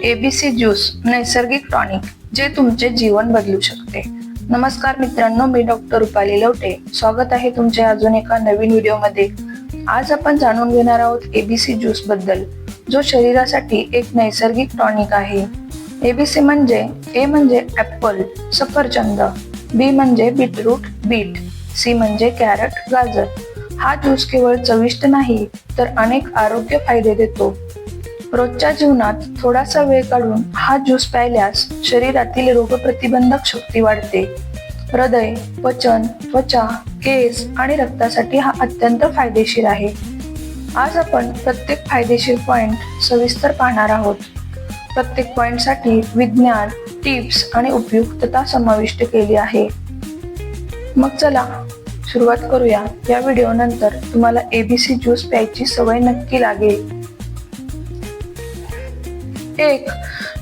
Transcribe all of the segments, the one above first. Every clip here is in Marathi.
एबीसी ज्यूस नैसर्गिक टॉनिक जे तुमचे जीवन बदलू शकते. नमस्कार मित्रांनो मी डॉक्टर रुपाली लवटे. स्वागत आहे तुमचे अजून एका नवीन व्हिडिओमध्ये. आज आपण जाणून घेणार आहोत एबीसी ज्यूसबद्दल जो शरीरासाठी एक नैसर्गिक टॉनिक आहे. एबीसी म्हणजे ए म्हणजे ऍपल सफरचंद बी म्हणजे बीटरूट बीट सी म्हणजे कॅरट गाजर. हा ज्यूस केवळ चविष्ट नाही तर अनेक आरोग्य फायदे देतो. रोजच्या जीवनात थोडासा वेळ काढून हा ज्यूस प्यायल्यास शरीरातील रोगप्रतिबंधक शक्ती वाढते. हृदय पचन त्वचा केस आणि रक्तासाठी हा अत्यंत फायदेशीर आहे. आज आपण प्रत्येक फायदेशीर पॉइंट सविस्तर पाहणार आहोत. प्रत्येक पॉइंटसाठी विज्ञान टिप्स आणि उपयुक्तता समाविष्ट केली आहे. मग चला सुरुवात करूया. या व्हिडिओ नंतर तुम्हाला एबीसी ज्यूस प्यायची सवय नक्की लागेल. एक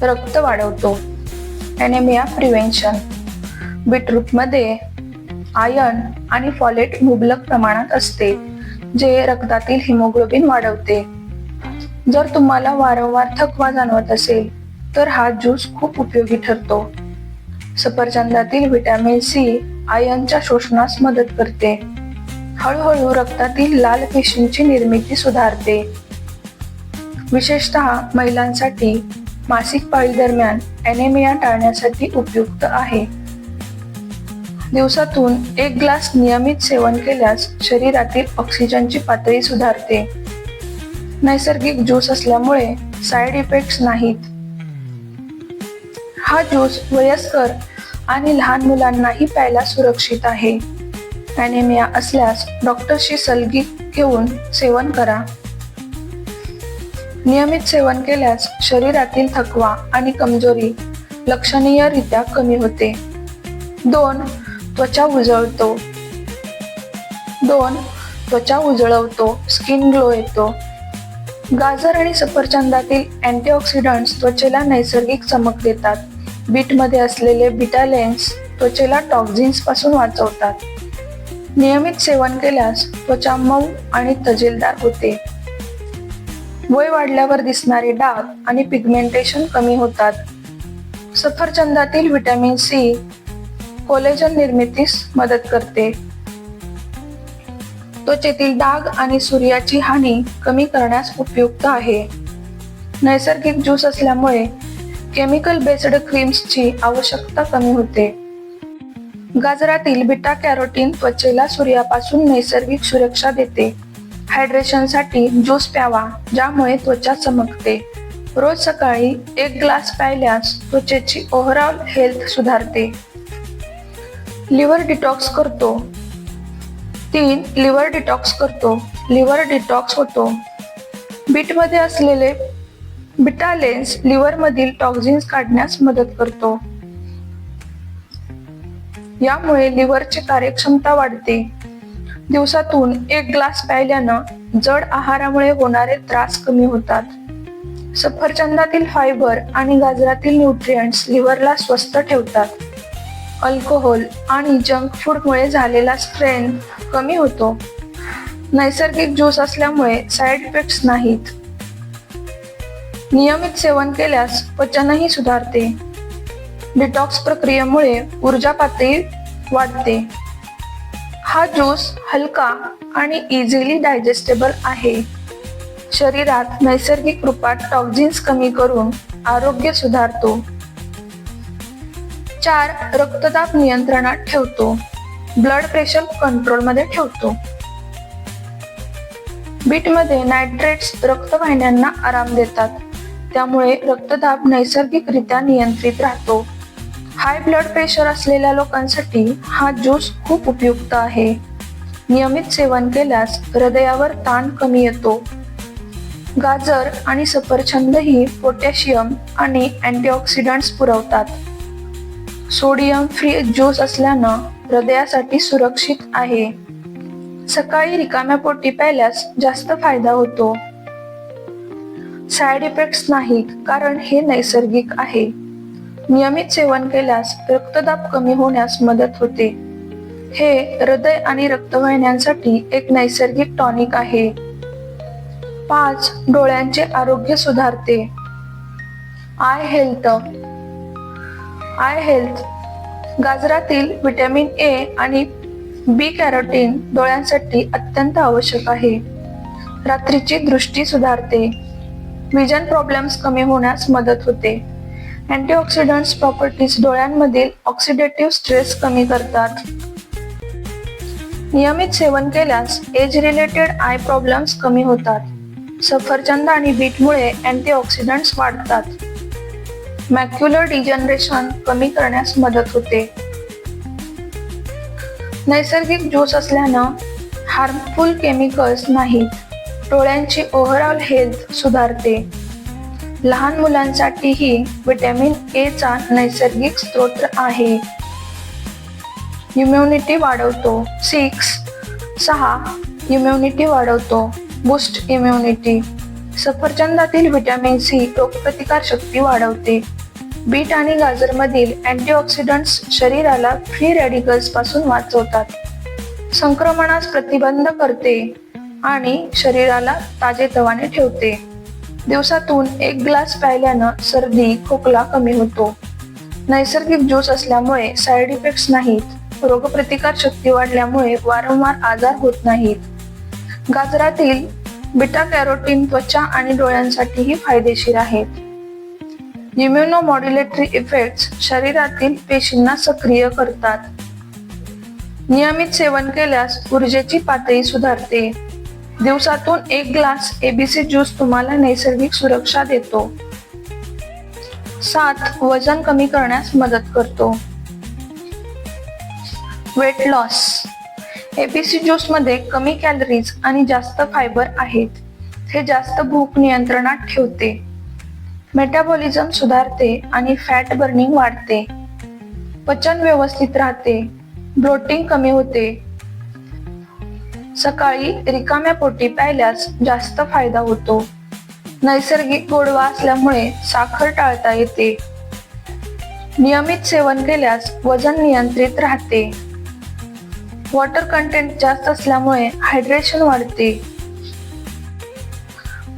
रक्त वाढवतो. ॲनेमिया प्रिव्हेन्शन बीटरूटमध्ये आयर्न आणि फॉलेट मुबलक प्रमाणात असते जे रक्तातील हिमोग्लोबिन वाढवते. जर तुम्हाला वारंवार थकवा जाणवत असेल तर हा ज्यूस खूप उपयोगी ठरतो. सफरचंदातील व्हिटॅमिन सी आयर्नच्या शोषणास मदत करते. हळूहळू रक्तातील लाल पेशींची निर्मिती सुधारते. विशेषतः महिलांसाठी मासिक पाळी दरम्यान ॲनेमिया टाळण्यासाठी उपयुक्त आहे. दिवसातून एक ग्लास नियमित सेवन केल्यास शरीरातील ऑक्सिजनची पातळी सुधारते. नैसर्गिक ज्यूस असल्यामुळे साईड इफेक्ट्स नाहीत. हा ज्यूस वयस्कर आणि लहान मुलांनाही प्यायला सुरक्षित आहे. ॲनेमिया असल्यास डॉक्टरशी सलगी घेऊन सेवन करा. नियमित सेवन केल्यास शरीरातील थकवा आणि कमजोरी लक्षणीयरित्या कमी होते. दोन त्वचा उजळतो. दोन त्वचा उजळवतो स्किन ग्लो येतो. गाजर आणि सफरचंदातील अँटीऑक्सिडंट्स त्वचेला नैसर्गिक चमक देतात. बीटमध्ये असलेले बिटालेन्स त्वचेला टॉक्झिन्सपासून वाचवतात. नियमित सेवन केल्यास त्वचा मऊ आणि तजेलदार होते. वय वाढल्यावर दिसणारे डाग आणि पिगमेंटेशन कमी होतात. सफरचंदातील व्हिटॅमिन सी कोलेजन निर्मितीस मदत करते. त्वचेतील डाग आणि सूर्याची हानी कमी करण्यास उपयुक्त आहे. नैसर्गिक ज्यूस असल्यामुळे केमिकल बेस्ड क्रीम्सची आवश्यकता कमी होते. गाजरातील बिटा कॅरोटीन त्वचेला सूर्यापासून नैसर्गिक सुरक्षा देते. हायड्रेशनसाठी ज्यूस प्यावा ज्यामुळे त्वचा चमकते. रोज सकाळी एक ग्लास प्यायल्यास त्वचेची ओव्हरऑल हेल्थ सुधारते. लिव्हर डिटॉक्स करतो. तीन लिव्हर डिटॉक्स करतो. लिव्हर डिटॉक्स होतो. बीटमध्ये असलेले बिटा लेन्स लिव्हरमधील टॉक्झिन्स काढण्यास मदत करतो. यामुळे लिव्हरची कार्यक्षमता वाढते. दिवसातून एक ग्लास प्यायल्यानं जड आहारामुळे होणारे त्रास कमी होतात. सफरचंदातील फायबर आणि गाजरातील न्यूट्रियंट्स लिव्हरला स्वस्त ठेवतात. अल्कोहोल आणि जंक फूडमुळे झालेला स्ट्रेन कमी होतो. नैसर्गिक ज्यूस असल्यामुळे साईड इफेक्ट्स नाहीत. नियमित सेवन केल्यास पचनही सुधारते. डिटॉक्स प्रक्रियेमुळे ऊर्जा पातळी वाढते. हा ज्यूस हलका आणि इझिली डायजेस्टेबल आहे. शरीरात नैसर्गिक रूपात टॉक्झिन्स कमी करून आरोग्य सुधारतो. चार रक्तदाब नियंत्रणात ठेवतो. ब्लड प्रेशर कंट्रोलमध्ये ठेवतो. बीटमध्ये नायट्रेट्स रक्तवाहिन्यांना आराम देतात. त्यामुळे रक्तदाब नैसर्गिकरित्या नियंत्रित राहतो. हाय ब्लड प्रेशर असलेल्या लोकांसाठी हा ज्यूस खूप उपयुक्त आहे. नियमित सेवन केल्यास हृदयावर ताण कमी येतो. गाजर आणि सफरचंद ही पोटॅशियम आणि अँटीऑक्सिडंट्स पुरवतात. सोडियम फ्री ज्यूस असल्यानं हृदयासाठी सुरक्षित आहे. सकाळी रिकाम्या पोटी प्यायल्यास जास्त फायदा होतो. साइड इफेक्ट्स नाहीत कारण हे नैसर्गिक आहे. नियमित सेवन केल्यास रक्तदाब कमी होण्यास मदत होते. हे हृदय आणि रक्तवाहिन्यांसाठी एक नैसर्गिक टॉनिक आहे. पाच डोळ्यांचे आरोग्य सुधारते. Eye health. Eye health. गाजरातील vitamin A आणि बी कॅरोटीन डोळ्यांसाठी अत्यंत आवश्यक आहे. रात्रीची दृष्टी सुधारते. विजन प्रॉब्लेम्स कमी होण्यास मदत होते. अँटीऑक्सिडंट्स प्रॉपर्टीज डोळ्यांमधील ऑक्सिडेटिव्ह स्ट्रेस कमी करतात. नियमित सेवन केल्यास एज रिलेटेड आय प्रॉब्लेम्स कमी होतात. सफरचंद आणि बीटमुळे अँटीऑक्सिडंट्स वाढतात. मॅक्युलर डिजनरेशन कमी करण्यास मदत होते. नैसर्गिक ज्यूस असल्यानं हार्मफुल केमिकल्स नाहीत. डोळ्यांची ओव्हरऑल हेल्थ सुधारते. लहान मुलांसाठीही विटॅमिन ए चा नैसर्गिक स्रोत आहे. इम्युनिटी वाढवतो. सिक्स सहा इम्युनिटी वाढवतो. Boost immunity. सफरचंदातील व्हिटॅमिन सी रोगप्रतिकार शक्ती वाढवते. बीट आणि गाजरमधील अँटीऑक्सिडंट्स शरीराला फ्री रॅडिकल्सपासून वाचवतात. संक्रमणास प्रतिबंध करते आणि शरीराला ताजेतवाने ठेवते. दिवसातून एक ग्लास प्यायल्यानं सर्दी खोकला कमी होतो. नैसर्गिक ज्यूस असल्यामुळे साईड इफेक्ट्स नाहीत. रोगप्रतिकार शक्ती वाढल्यामुळे वारंवार आजार होत नाहीत. गाजरातील बिटा कॅरोटीन त्वचा आणि डोळ्यांसाठीही फायदेशीर आहेत. इम्युनोमॉड्युलेटरी इफेक्ट्स शरीरातील पेशींना सक्रिय करतात. नियमित सेवन केल्यास ऊर्जेची पातळी सुधारते. दिवसातून एक ग्लास एबीसी ज्यूस तुम्हाला नैसर्गिक सुरक्षा देतो. सात वजन कमी करण्यास मदत करतो. वेट लॉस एबीसी ज्यूसमध्ये कमी कॅलरीज आणि जास्त फायबर आहेत. हे जास्त भूक नियंत्रणात ठेवते. मेटाबॉलिझम सुधारते आणि फॅट बर्निंग वाढते. पचन व्यवस्थित राहते. ब्लोटिंग कमी होते. सकाळी रिकाम्या पोटी प्यायल्यास जास्त फायदा होतो. नैसर्गिक गोडवा असल्यामुळे साखर टाळता येते. नियमित सेवन केल्यास वजन नियंत्रित राहते. वॉटर कंटेंट जास्त असल्यामुळे हायड्रेशन वाढते.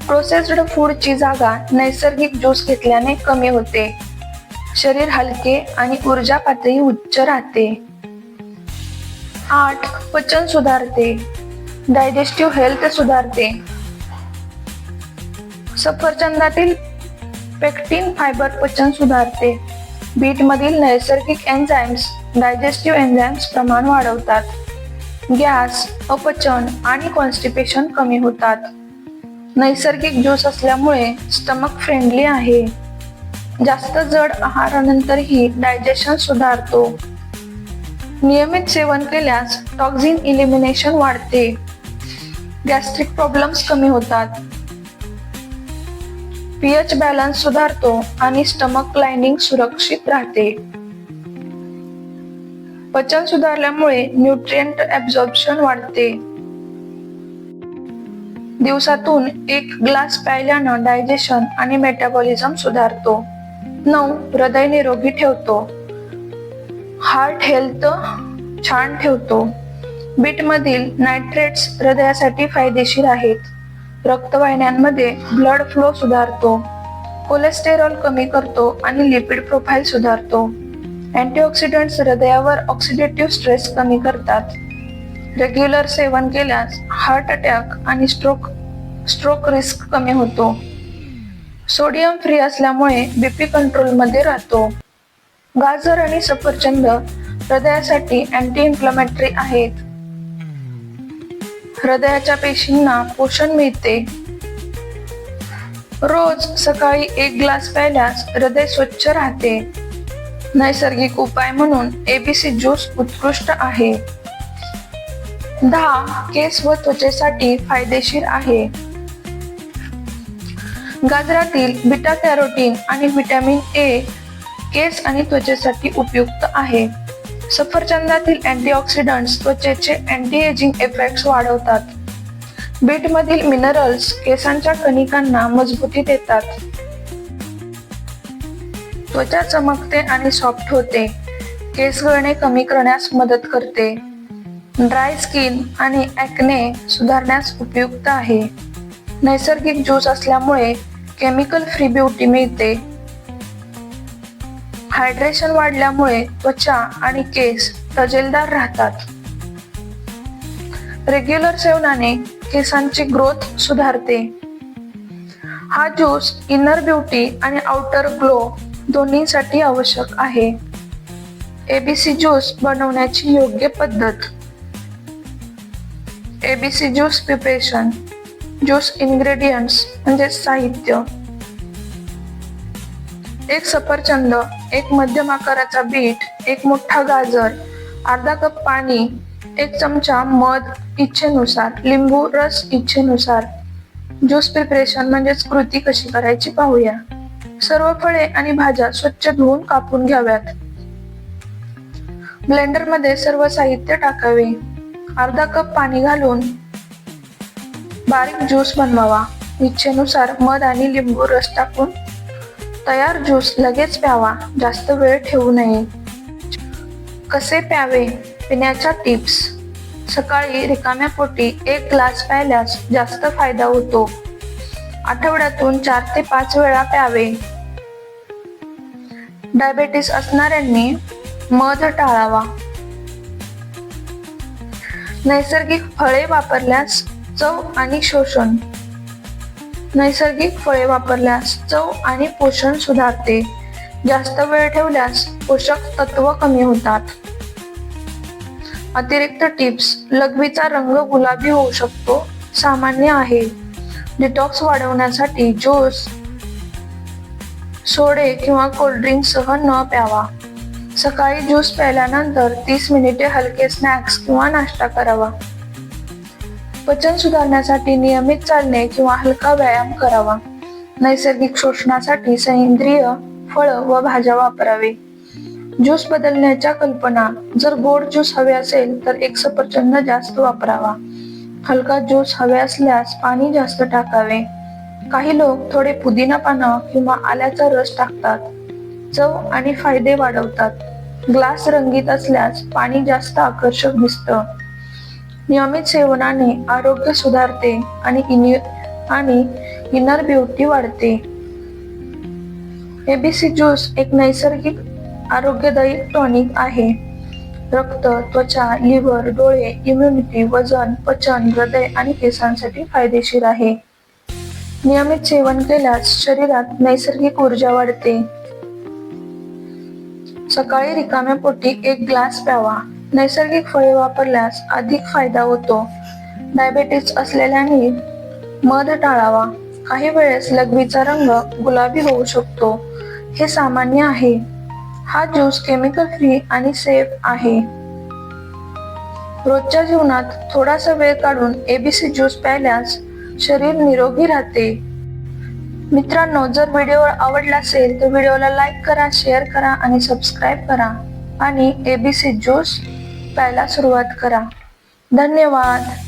प्रोसेस्ड फूडची जागा नैसर्गिक ज्यूस घेतल्याने कमी होते. शरीर हलके आणि ऊर्जा पातळी उच्च राहते. आठ पचन सुधारते. डायजेस्टिव्ह हेल्थ सुधारते. सफरचंदातील पेक्टिन फायबर पचन सुधारते. बीटमधील नैसर्गिक एन्झाईम्स डायजेस्टिव्ह एन्झाईम्स प्रमाण वाढवतात. गॅस अपचन आणि कॉन्स्टिपेशन कमी होतात. नैसर्गिक ज्यूस असल्यामुळे स्टमक फ्रेंडली आहे. जास्त जड आहारानंतरही डायजेशन सुधारतो. नियमित सेवन केल्यास टॉक्झिन इलिमिनेशन वाढते. गॅस्ट्रिक प्रॉब्लेम्स कमी होतात. पीएच बॅलन्स सुधारतो आणि स्टमक लाइनिंग सुरक्षित राहते. पचन सुधारल्यामुळे न्यूट्रिएंट ऍब्झॉर्प्शन वाढते. दिवसातून एक ग्लास प्यायल्यानं डायजेशन आणि मेटाबॉलिझम सुधारतो. नऊ हृदय निरोगी ठेवतो. हार्ट हेल्थ छान ठेवतो. बीटमधील नायट्रेट्स हृदयासाठी फायदेशीर आहेत. रक्तवाहिन्यांमध्ये ब्लड फ्लो सुधारतो. कोलेस्टेरॉल कमी करतो आणि लिपिड प्रोफाईल सुधारतो. अँटीऑक्सिडंट्स हृदयावर ऑक्सिडेटिव्ह स्ट्रेस कमी करतात. रेग्युलर सेवन केल्यास हार्ट अटॅक आणि स्ट्रोक स्ट्रोक रिस्क कमी होतो. सोडियम फ्री असल्यामुळे बीपी कंट्रोलमध्ये राहतो. गाजर आणि सफरचंद हृदयासाठी अँटी इन्फ्लमेटरी आहेत. हृदयाच्या पेशींना पोषण मिळते. रोज सकाळी एक ग्लास प्यायल्यास हृदय स्वच्छ राहते. नैसर्गिक उपाय म्हणून एबीसी ज्यूस उत्कृष्ट आहे. दहा केस व त्वचेसाठी फायदेशीर आहे. गाजरातील बिटा कॅरोटीन आणि व्हिटॅमिन ए केस आणि त्वचेसाठी उपयुक्त आहे. सफरचंदातील अँटीऑक्सिडंट्स त्वचेचे अँटी एजिंग इफेक्ट्स वाढवतात. बीटमधील मिनरल्स केसांच्या कणिकांना मजबूती देतात. त्वचा चमकते आणि सॉफ्ट होते. केस गळणे कमी करण्यास मदत करते. ड्राय स्किन आणि ॲक्ने सुधारण्यास उपयुक्त आहे. नैसर्गिक ज्यूस असल्यामुळे केमिकल फ्री ब्युटी मिळते. हायड्रेशन वाढल्यामुळे त्वचा आणि केस तजेलदार राहतात. रेग्युलर सेवनाने केसांची ग्रोथ सुधारते. हा ज्यूस इनर ब्युटी आणि आउटर ग्लो दोन्हीसाठी आवश्यक आहे. एबीसी ज्यूस बनवण्याची योग्य पद्धत. ABC juice preparation juice ingredients म्हणजे साहित्य. एक सफरचंद एक मध्यम आकाराचा बीट एक मोठा गाजर अर्धा कप पाणी एक चमचा मध इच्छेनुसार लिंबू रस इच्छेनुसार. ज्यूस प्रिपरेशन म्हणजेच कृती कशी करायची पाहूया. सर्व फळे आणि भाज्या स्वच्छ धुवून कापून घ्याव्यात. ब्लेंडरमध्ये सर्व साहित्य टाकावे. अर्धा कप पाणी घालून बारीक ज्यूस बनवावा. इच्छेनुसार मध आणि लिंबू रस टाकून तयार ज्यूस लगेच प्यावा जास्त वेळ ठेवू नये. कसे प्यावे? पिण्याच्या टिप्स. सकाळी रिकाम्या पोटी एक ग्लास प्यायल्यास जास्त फायदा होतो. आठवड्यातून चार ते पाच वेळा प्यावे. डायबेटीस असणाऱ्यांनी मध टाळावा. नैसर्गिक फळे वापरल्यास चव आणि शोषण. नैसर्गिक फळे वापरल्यास चव आणि पोषण सुधारते. जास्त वेळ ठेवल्यास पोषक तत्व कमी होतात. अतिरिक्त टिप्स लघवीचा रंग गुलाबी होऊ शकतो सामान्य आहे. डिटॉक्स वाढवण्यासाठी ज्यूस सोडे किंवा कोल्ड्रिंक सह न प्यावा. सकाळी ज्यूस प्यायल्यानंतर तीस मिनिटे हलके स्नॅक्स किंवा नाश्ता करावा. पचन सुधारण्यासाठी नियमित चालणे किंवा हलका व्यायाम करावा. नैसर्गिक शोषणासाठी सेंद्रिय फळं व भाज्या वापरावे. ज्यूस बदलण्याच्या कल्पना. जर गोड ज्यूस हवे असेल तर एक सफरचंद जास्त वापरावा. हलका ज्यूस हवे असल्यास पाणी जास्त टाकावे. काही लोक थोडे पुदिना पानं किंवा आल्याचा रस टाकतात. चव आणि फायदे वाढवतात. ग्लास रंगीत असल्यास पाणी जास्त आकर्षक दिसतं. नियमित सेवनाने आरोग्य सुधारते आणि आणि इनर ब्युटी वाढते. एबीसी ज्यूस एक नैसर्गिक आरोग्यदायी टॉनिक आहे. रक्त त्वचा लिव्हर डोळे इम्युनिटी वजन पचन हृदय आणि केसांसाठी फायदेशीर आहे. नियमित सेवन केल्यास शरीरात नैसर्गिक ऊर्जा वाढते. सकाळी रिकाम्या पोटी एक ग्लास प्यावा. नैसर्गिक फळे वापरल्यास अधिक फायदा होतो. डायबेटीस असलेल्यांनी मध टाळावा. काही वेळेस लघवीचा रंग गुलाबी होऊ शकतो. हे सामान्य आहे. हा ज्यूस केमिकल फ्री आणि सेफ आहे. रोजच्या जीवनात थोडासा वेळ काढून एबीसी ज्यूस प्यायल्यास शरीर निरोगी राहते. मित्रांनो जर व्हिडिओ आवडला असेल तर व्हिडिओला लाईक करा शेअर करा आणि सबस्क्राईब करा. आणि एबीसी ज्यूस शिकायला सुरुवात करा. धन्यवाद.